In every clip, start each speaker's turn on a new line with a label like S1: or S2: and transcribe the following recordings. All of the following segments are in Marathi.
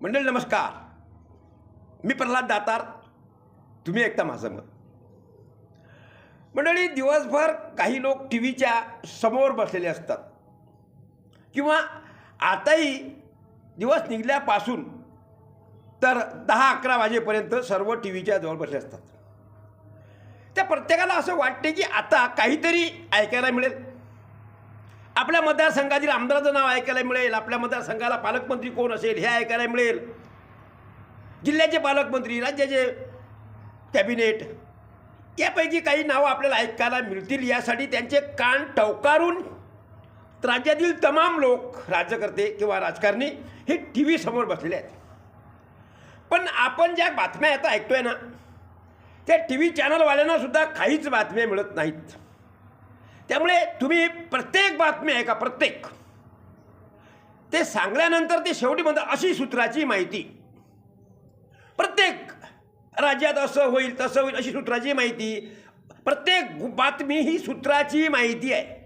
S1: मंडळी नमस्कार. मी प्रल्हाद दातार. तुम्ही ऐकता माझं मत. मंडळी दिवसभर काही लोक टी व्हीच्या समोर बसलेले असतात. किंवा आताही दिवस निघल्यापासून तर दहा अकरा वाजेपर्यंत सर्व टी व्हीच्या जवळ बसले असतात. त्या प्रत्येकाला असं वाटते की आता काहीतरी ऐकायला मिळेल. आपल्या मतदारसंघातील आमदाराचं नाव ऐकायला मिळेल. आपल्या मतदारसंघाला पालकमंत्री कोण असेल हे ऐकायला मिळेल. जिल्ह्याचे पालकमंत्री राज्याचे कॅबिनेट यापैकी काही नावं आपल्याला ऐकायला मिळतील. यासाठी त्यांचे कान टवकारून राज्यातील तमाम लोक राज्यकर्ते किंवा राजकारणी हे टी व्ही समोर बसलेले आहेत. पण आपण ज्या बातम्या आता ऐकतोय ना त्या टी व्ही चॅनलवाल्यांना सुद्धा काहीच बातम्या मिळत नाहीत. त्यामुळे तुम्ही प्रत्येक बातमी आहे का प्रत्येक. ते सांगल्यानंतर ते शेवटी म्हणतात अशी सूत्राची माहिती. प्रत्येक राज्यात असं होईल तसं होईल अशी सूत्राची माहिती. प्रत्येक बातमी ही सूत्राची माहिती आहे.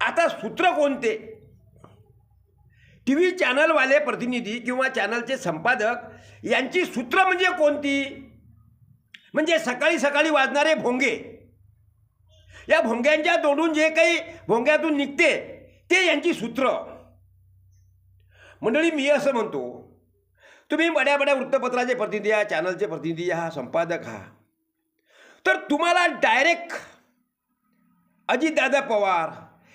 S1: आता सूत्र कोणते? टी व्ही चॅनलवाले प्रतिनिधी किंवा चॅनलचे संपादक यांची सूत्र म्हणजे कोणती? म्हणजे सकाळी सकाळी वाजणारे भोंगे. या भोंग्यांच्या तोडून जे काही भोंग्यातून निघते ते यांची सूत्र. मंडळी मी असं म्हणतो तुम्ही बड्या बड्या वृत्तपत्राचे प्रतिनिधी आहात चॅनलचे प्रतिनिधी आहात संपादक आहात. तर तुम्हाला डायरेक्ट अजितदादा पवार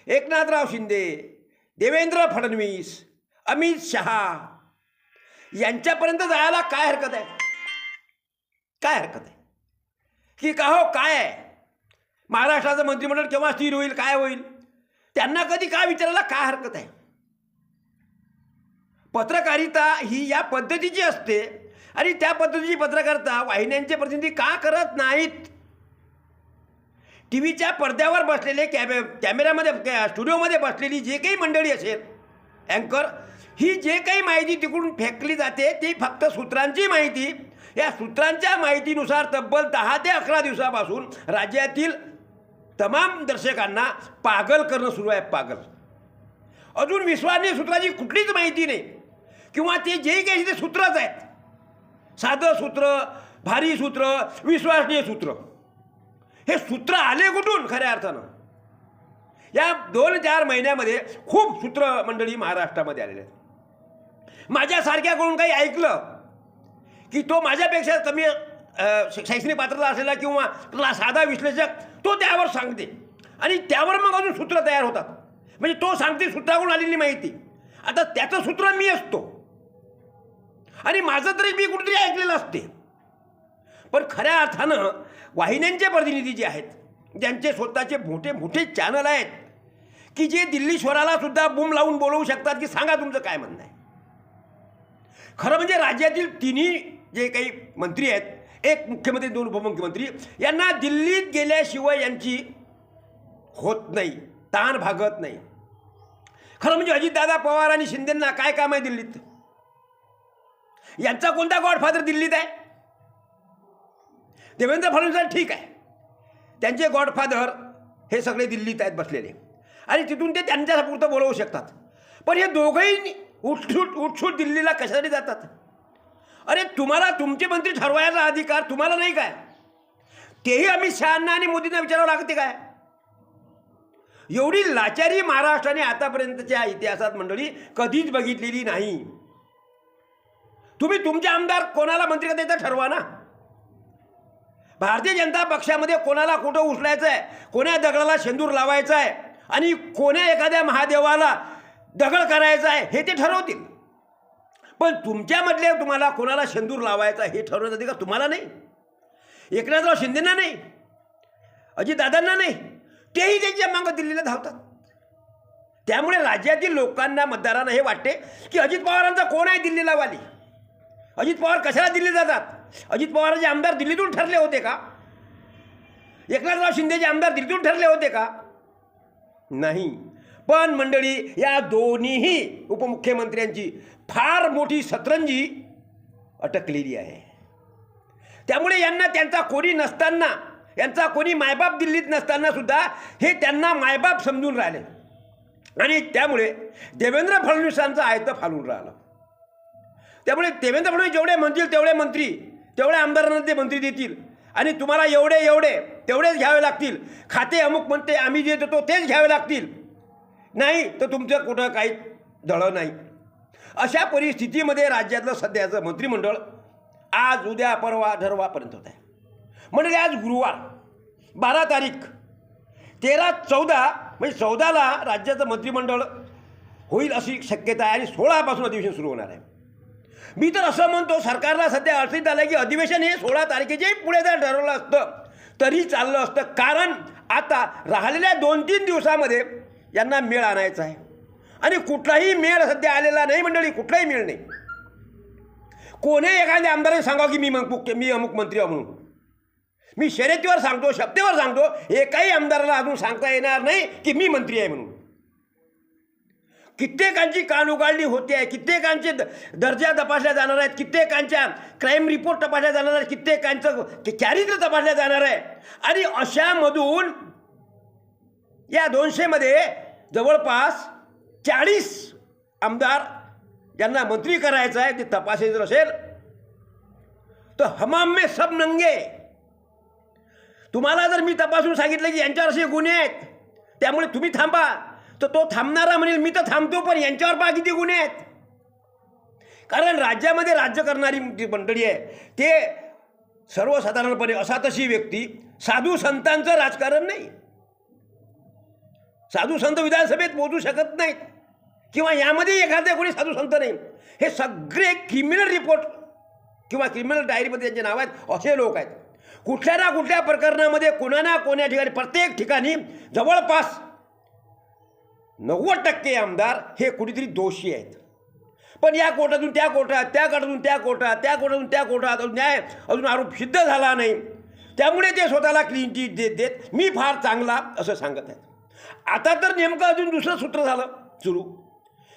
S1: एकनाथराव शिंदे देवेंद्र फडणवीस अमित शहा यांच्यापर्यंत जायला काय हरकत आहे? काय हरकत आहे? की का हो काय आहे? महाराष्ट्राचं मंत्रिमंडळ केव्हा स्थिर होईल काय होईल? त्यांना कधी काय विचारायला काय हरकत आहे? पत्रकारिता ही या पद्धतीची असते आणि त्या पद्धतीची पत्रकारिता वाहिन्यांचे प्रतिनिधी का करत नाहीत? टी व्हीच्या पडद्यावर बसलेले कॅमे कॅमेऱ्यामध्ये कॅ- स्टुडिओमध्ये बसलेली जे काही मंडळी असेल अँकर ही जे काही माहिती तिकडून फेकली जाते ती फक्त सूत्रांची माहिती. या सूत्रांच्या माहितीनुसार तब्बल दहा ते अकरा दिवसापासून राज्यातील तमाम दर्शकांना पागल करणं सुरू आहे पागल. अजून विश्वासनीय सूत्राची कुठलीच माहिती नाही. किंवा ते जे काही ते सूत्रच आहेत. साधं सूत्र भारी सूत्र विश्वासनीय सूत्र. हे सूत्र आले कुठून? खऱ्या अर्थानं. या दोन चार महिन्यामध्ये खूप सूत्र मंडळी महाराष्ट्रामध्ये आलेले आहेत. माझ्यासारख्याकडून काही ऐकलं की तो माझ्यापेक्षा कमी शैक्षणिक पात्रता असलेला किंवा साधा विश्लेषक तो त्यावर सांगते. आणि त्यावर मग अजून सूत्र तयार होतात. म्हणजे तो सांगते सूत्राकडून आलेली माहिती. आता त्याचं सूत्र मी असतो. आणि माझं तरी मी कुठेतरी ऐकलेलं असते. पण खऱ्या अर्थानं वाहिन्यांचे प्रतिनिधी जे आहेत ज्यांचे स्वतःचे मोठे मोठे चॅनल आहेत की जे दिल्ली स्वराला सुद्धा बूम लावून बोलवू शकतात की सांगा तुमचं काय म्हणणं आहे. खरं म्हणजे राज्यातील तिन्ही जे काही मंत्री आहेत एक मुख्यमंत्री दोन उपमुख्यमंत्री यांना दिल्लीत गेल्याशिवाय यांची होत नाही ताण भागत नाही. खरं म्हणजे अजितदादा पवार आणि शिंदेंना काय काम आहे दिल्लीत? यांचा कोणता गॉडफादर दिल्लीत आहे? देवेंद्र फडणवीस ठीक आहे. त्यांचे गॉडफादर हे सगळे दिल्लीत आहेत बसलेले. आणि तिथून ते त्यांच्यापुरतं बोलवू शकतात. पण हे दोघंही उठसूट उठसूट दिल्लीला कशासाठी जातात? अरे तुम्हाला तुमचे मंत्री ठरवायचा अधिकार तुम्हाला नाही काय? तेही अमित शहांना आणि मोदींना विचारावं लागते काय? एवढी लाचारी महाराष्ट्राने आतापर्यंतच्या इतिहासात मंडळी कधीच बघितलेली नाही. तुम्ही तुमचे आमदार कोणाला मंत्री करायचं ठरवा ना. भारतीय जनता पक्षामध्ये कोणाला कुठं उचलायचं आहे कोण्या दगडाला शेंदूर लावायचा आहे आणि कोण्या एखाद्या महादेवाला दगड करायचा आहे हे ते ठरवतील. पण तुमच्यामधले तुम्हाला कोणाला शेंदूर लावायचा हे ठरवण्याचा अधिकार तुम्हाला नाही. एकनाथराव शिंदेना नाही. अजितदादांना नाही. तेही त्यांच्या मागं दिल्लीला धावतात. त्यामुळे राज्यातील लोकांना मतदारांना हे वाटते की अजित पवारांचा कोण आहे दिल्लीला वाली अजित पवार कशाला दिल्ली जातात? अजित पवारांचे आमदार दिल्लीतून ठरले होते का? एकनाथराव शिंदेचे आमदार दिल्लीतून ठरले होते का? नाही. पण मंडळी या दोन्हीही उपमुख्यमंत्र्यांची फार मोठी सतरंजी अटकलेली आहे. त्यामुळे यांना त्यांचा कोणी नसताना यांचा कोणी मायबाप दिल्लीत नसताना सुद्धा हे त्यांना मायबाप समजून राहिले. आणि त्यामुळे देवेंद्र फडणवीसांचं आयतं फालून राहिलं. त्यामुळे देवेंद्र फडणवीस जेवढे म्हणतील तेवढे मंत्री तेवढ्या आमदारांना ते मंत्री देतील. आणि तुम्हाला एवढे एवढे तेवढेच घ्यावे लागतील. खाते अमुक म्हणते आम्ही जे देतो तेच घ्यावे लागतील. नाही तर तुमचं कुठं काही दळं नाही. अशा परिस्थितीमध्ये राज्यातलं सध्याचं मंत्रिमंडळ आज उद्या परवा ठरवापर्यंत होत आहे म्हणजे आज गुरुवार बारा तारीख तेरा चौदा म्हणजे चौदाला राज्याचं मंत्रिमंडळ होईल अशी शक्यता आहे आणि सोळापासून अधिवेशन सुरू होणार आहे. मी तर असं म्हणतो सरकारला सध्या अडचणीत आलं की अधिवेशन हे सोळा तारखेचे पुढे जर ठरवलं असतं तरी चाललं असतं. कारण आता राहिलेल्या दोन तीन दिवसामध्ये यांना मेळ आणायचा आहे. आणि कुठलाही मेळ सध्या आलेला नाही मंडळी कुठलाही मेळ नाही. कोणी एखाद्या आमदाराने सांगावं की मी मग मी अमुक मंत्री आहे म्हणून. मी शर्यतीवर सांगतो शब्देवर सांगतो एकाही आमदाराला अजून सांगता येणार नाही की मी मंत्री आहे म्हणून. कित्येकांची कान उगाळणी होते आहे कित्येकांचे द- दर्जा तपासल्या जाणार आहेत कित्येकांच्या क्राईम रिपोर्ट तपासल्या जाणार आहेत कित्येकांचं क- चारित्र्य तपासल्या जाणार आहे. आणि अशामधून या दोनशेमध्ये जवळपास चाळीस आमदार ज्यांना मंत्री करायचं आहे ते तपासायचं जर असेल तर हमाम में सब नंगे. तुम्हाला जर मी तपासून सांगितलं की यांच्यावर असे गुन्हे आहेत त्यामुळे तुम्ही थांबा. तर तो थांबणारा म्हणेल मी तर थांबतो पण यांच्यावर पहा किती गुन्हे आहेत. कारण राज्यामध्ये राज्य करणारी जी मंडळी आहे ते सर्वसाधारणपणे असा तशी व्यक्ती साधू संतांचं राजकारण नाही. साधू संत विधानसभेत पोचू शकत नाहीत. किंवा यामध्ये एखाद्या कोणी साधू संत नाही. हे सगळे क्रिमिनल रिपोर्ट किंवा क्रिमिनल डायरीमध्ये त्यांचे नाव आहेत असे लोक आहेत. कुठल्या ना कुठल्या प्रकरणामध्ये कोणा ना कोण्या ठिकाणी प्रत्येक ठिकाणी जवळपास नव्वद टक्के आमदार हे कुठेतरी दोषी आहेत. पण या कोर्टातून त्या कोर्टात त्या कोर्टातून त्या कोर्टात त्या कोर्टातून त्या कोर्टात अजून न्याय अजून आरोप सिद्ध झाला नाही. त्यामुळे ते स्वतःला क्लीन चीट देत देत मी फार चांगला असं सांगत आहेत आता तर नेमकं अजून दुसरं सूत्र झालं सुरू.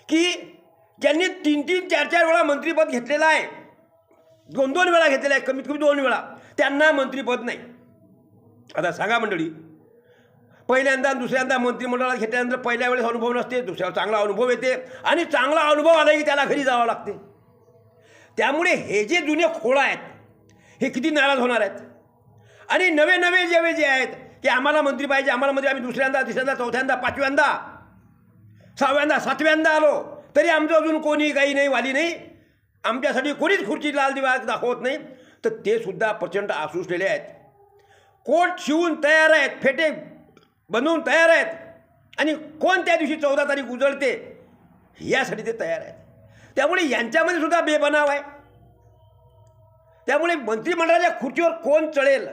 S1: की ज्यांनी तीन तीन चार चार वेळा मंत्रीपद घेतलेलं आहे. दोन दोन वेळा घेतलेलं आहे कमीत कमी दोन वेळा. त्यांना मंत्रीपद नाही. आता सांगा मंडळी पहिल्यांदा दुसऱ्यांदा मंत्रिमंडळात घेतल्यानंतर पहिल्या वेळेस अनुभव नसते दुसऱ्या चांगला अनुभव येते आणि चांगला अनुभव आला की त्याला घरी जावं लागते. त्यामुळे हे जे जुने खोळं आहेत हे किती नाराज होणार आहेत? आणि नवे नवे जेवे जे आहेत की आम्हाला मंत्री पाहिजे आम्हाला मंत्री आम्ही दुसऱ्यांदा तिसऱ्यांदा चौथ्यांदा पाचव्यांदा सहाव्यांदा सातव्यांदा आलो. तरी आमचं अजून कोणी काही नाही वाली नाही. आमच्यासाठी कोणीच खुर्ची लाल दिवा दाखवत नाही. तर ते सुद्धा प्रचंड आसुसलेले आहेत. कोट शिवून तयार आहेत फेटे बनवून तयार आहेत आणि कोण त्या दिवशी चौदा तारीख उजळते यासाठी ते तयार आहेत. त्यामुळे यांच्यामध्ये सुद्धा बेबनाव आहे. त्यामुळे मंत्रिमंडळाच्या खुर्चीवर कोण चढेल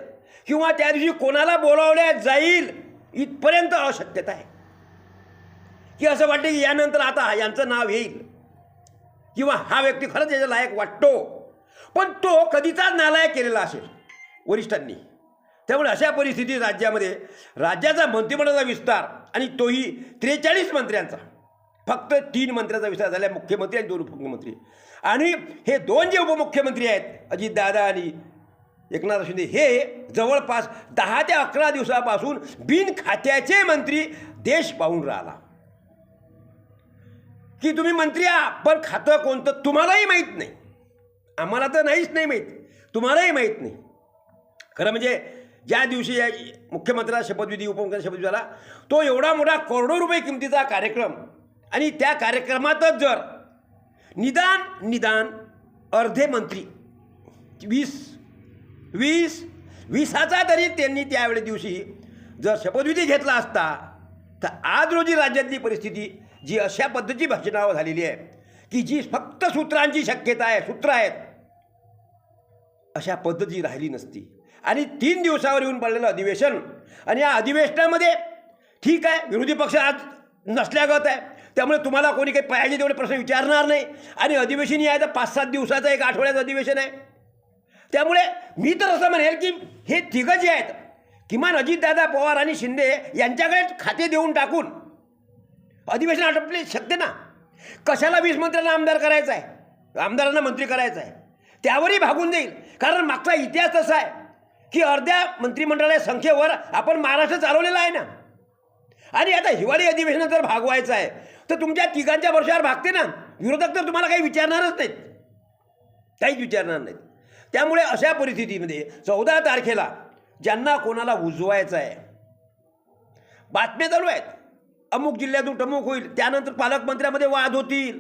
S1: किंवा त्या दिवशी कोणाला बोलावल्या जाईल इथपर्यंत अशक्यता आहे. की असं वाटतं की यानंतर आता यांचं नाव येईल. किंवा हा व्यक्ती खरंच याच्या लायक वाटतो. पण तो कधीचाच नालायक केलेला असेल वरिष्ठांनी. त्यामुळे अशा परिस्थितीत राज्यामध्ये राज्याचा मंत्रिमंडळाचा विस्तार आणि तोही त्रेचाळीस मंत्र्यांचा फक्त तीन मंत्र्यांचा विस्तार झाला मुख्यमंत्री आणि दोन उपमुख्यमंत्री. आणि हे दोन जे उपमुख्यमंत्री आहेत अजितदादा आणि एकनाथ शिंदे हे जवळपास दहा ते अकरा दिवसापासून बिन खात्याचे मंत्री देश पाहून राहिला. की तुम्ही मंत्री आहा पण खातं कोणतं तुम्हालाही माहीत नाही. आम्हाला तर नाहीच नाही माहीत. तुम्हालाही माहीत नाही. खरं म्हणजे ज्या दिवशी या मुख्यमंत्र्याला शपथविधी उपमुख्यमंत्री शपथविधी झाला तो एवढा मोठा करोडो रुपये किमतीचा कार्यक्रम आणि त्या कार्यक्रमातच जर निदान निदान अर्धे मंत्री वीस वीस वीसाचा तरी त्यांनी त्यावेळे दिवशी जर शपथविधी घेतला असता तर आज रोजी राज्यातली परिस्थिती जी अशा पद्धतीची भाषणावर झालेली आहे की जी फक्त सूत्रांची शक्यता आहे सूत्र आहेत. अशा पद्धती राहिली नसती. आणि तीन दिवसावर येऊन पडलेलं अधिवेशन आणि या अधिवेशनामध्ये ठीक आहे विरोधी पक्ष आज नसल्यागत आहे त्यामुळे तुम्हाला कोणी काही पाहिजे तेवढे प्रश्न विचारणार नाही. आणि अधिवेशन आहे तर पाच सात दिवसाचं एक आठवड्याचं अधिवेशन आहे. त्यामुळे मी तर असं म्हणेल की हे तिघं जे आहेत किमान अजितदादा पवार आणि शिंदे यांच्याकडे खाते देऊन टाकून अधिवेशन आटपले शकते ना? कशाला वीस मंत्र्यांना आमदार करायचा आहे? आमदारांना मंत्री करायचं आहे? त्यावरही भागून जाईल कारण मागचा इतिहास तसा आहे की अर्ध्या मंत्रिमंडळाच्या संख्येवर आपण महाराष्ट्र चालवलेला आहे ना? आणि आता हिवाळी अधिवेशनात जर भागवायचं आहे तर तुमच्या तिघांच्या वर्षावर भागते ना? विरोधक तर तुम्हाला काही विचारणारच नाहीत. काहीच विचारणार नाहीत. त्यामुळे अशा परिस्थितीमध्ये चौदा तारखेला ज्यांना कोणाला उजवायचं आहे बातम्या चालू आहेत. अमुक जिल्ह्यातून टमुक होईल त्यानंतर पालकमंत्र्यामध्ये वाद होतील.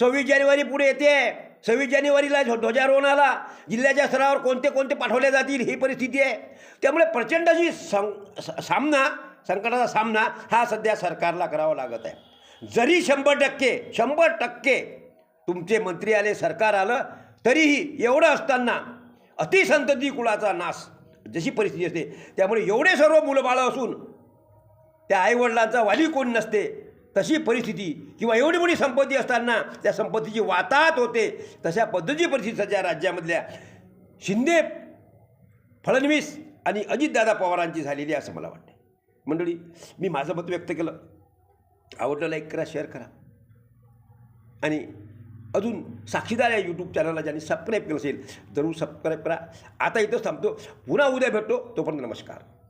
S1: सव्वीस जानेवारी पुढे येते. सव्वीस जानेवारीला ध्व- ध्वजारोहणाला जिल्ह्याच्या स्तरावर कोणते कोणते पाठवले जातील ही परिस्थिती आहे. त्यामुळे प्रचंड अशी सं स- सामना संकटाचा सामना हा सध्या सरकारला करावा लागत आहे. जरी शंभर टक्के शंभर टक्के तुमचे मंत्री आले सरकार आलं तरीही एवढं असताना अतिसंतती कुळाचा नाश जशी परिस्थिती असते त्यामुळे एवढे सर्व मुलं बाळं असून त्या आईवडिलांचा वाली कोण नसते? तशी परिस्थिती. किंवा एवढी मोठी संपत्ती असताना त्या संपत्तीची वाताहत होते. तशा पद्धतीची परिस्थिती सध्या राज्यामधल्या शिंदे फडणवीस आणि अजितदादा पवारांची झालेली असं मला वाटते मंडळी मी माझं मत व्यक्त केलं. आवडलं लाईक करा शेअर करा. आणि अजून साक्षीदार या यूट्यूब चॅनलला ज्यांनी सबस्क्राईब केलं असेल जरूर सबस्क्राईब करा. आता इथंच थांबतो. पुन्हा उद्या भेटतो. तोपर्यंत नमस्कार.